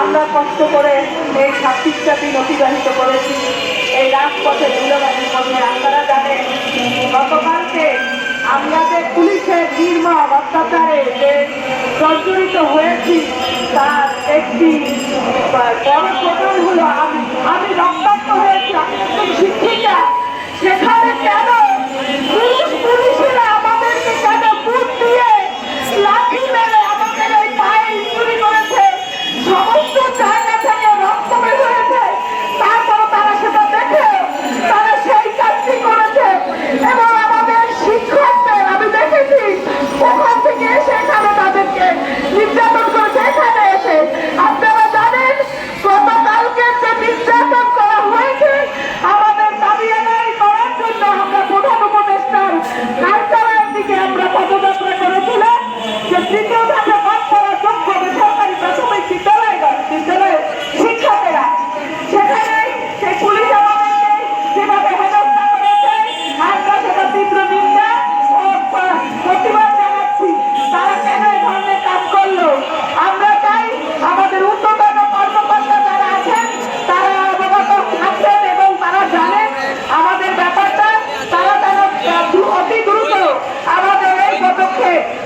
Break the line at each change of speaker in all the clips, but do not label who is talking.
আমরা কষ্ট করে এই ছাব্বিশটা দিন অতিবাহিত করেছি। এই রাজপথে ধুলোবালির মধ্যে আপনারা জানেন, গতকালকে আমরা যে পুলিশের নির্মম অত্যাচারে যে জর্জরিত হয়েছি, তার একটি বড় প্রমাণ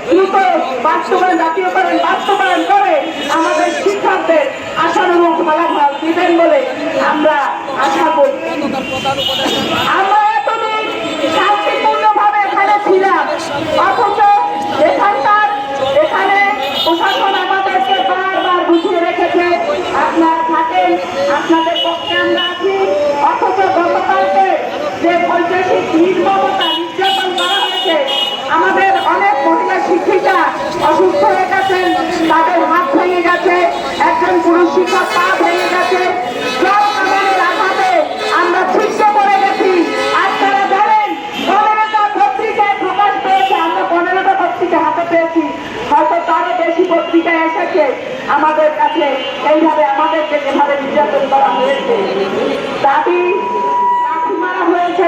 দ্রুত বাস্তবায়ন জাতীয়করণ বাস্তবায়ন করে আমাদের শিক্ষকদের আশানুরূপ ফলাফল দিবেন বলে আমরা আশা করি। আমরা এতদিন শান্তিপূর্ণভাবে এখানে ছিলাম, অথচ এখানকার, এখানে প্রশাসন আমাদেরকে বারবার বুঝিয়ে রেখেছে, আপনারা থাকেন, আপনাদের পক্ষে আমরা আছি, অথচ গতকালকে যে বৈদেশিক নির্মমতা নির্যাতন করা হয়েছে আমাদের অনেক মহিলা শিক্ষিকা অসুস্থ হয়ে গেছেন তাদের হাত ভেঙে গেছে। একজন পুরুষ শিক্ষক পা ভেঙে গেছে। পনেরোটা পত্রিকায় প্রকাশ পেয়েছে। আমরা পনেরোটা হাতে পেয়েছি। হয়তো বেশি এসেছে আমাদের কাছে। এইভাবে আমাদেরকে করা হয়েছে। হয়েছে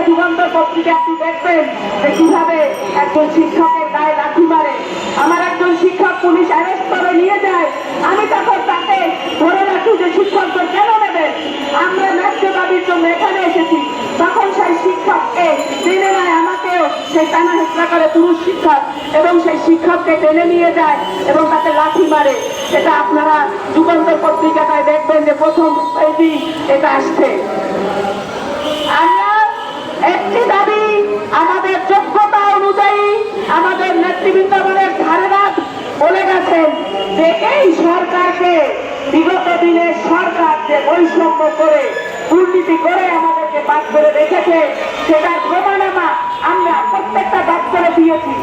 পত্রিকা। দেখবেন যে কীভাবে একজন শিক্ষকের লাঠি মারে। আমার একজন শিক্ষক পুলিশ অ্যারেস্ট নিয়ে যায়। আমি তখন তাকে ধরে রাখি যে শিক্ষকদের কেন নেবেন আমরা ন্যায্য দাবির জন্য এখানে এসেছি। তখন সেই শিক্ষককে টেনে নেয় আমাকেও। সেই টানা হেঁচড়া করে পুরুষ শিক্ষক এবং সেই শিক্ষককে টেনে নিয়ে যায় এবং তাকে লাঠি মারে। এটা আপনারা যুগান্তর পত্রিকাটায় দেখবেন যে প্রথম পেজই এটা আসছে। আমরা একটি দাবি আমাদের যোগ্যতা অনুযায়ী আমাদের নেতৃবৃন্দ আমাদের ধারেরাত বলে গেছেন এই সরকারকে বিগত দিনের সরকার যে বৈষম্য করে, দুর্নীতি করে আমাদেরকে বাদ করে রেখেছে, সেটার প্রমাণ আমরা প্রত্যেকটা দপ্তরে দিয়েছি।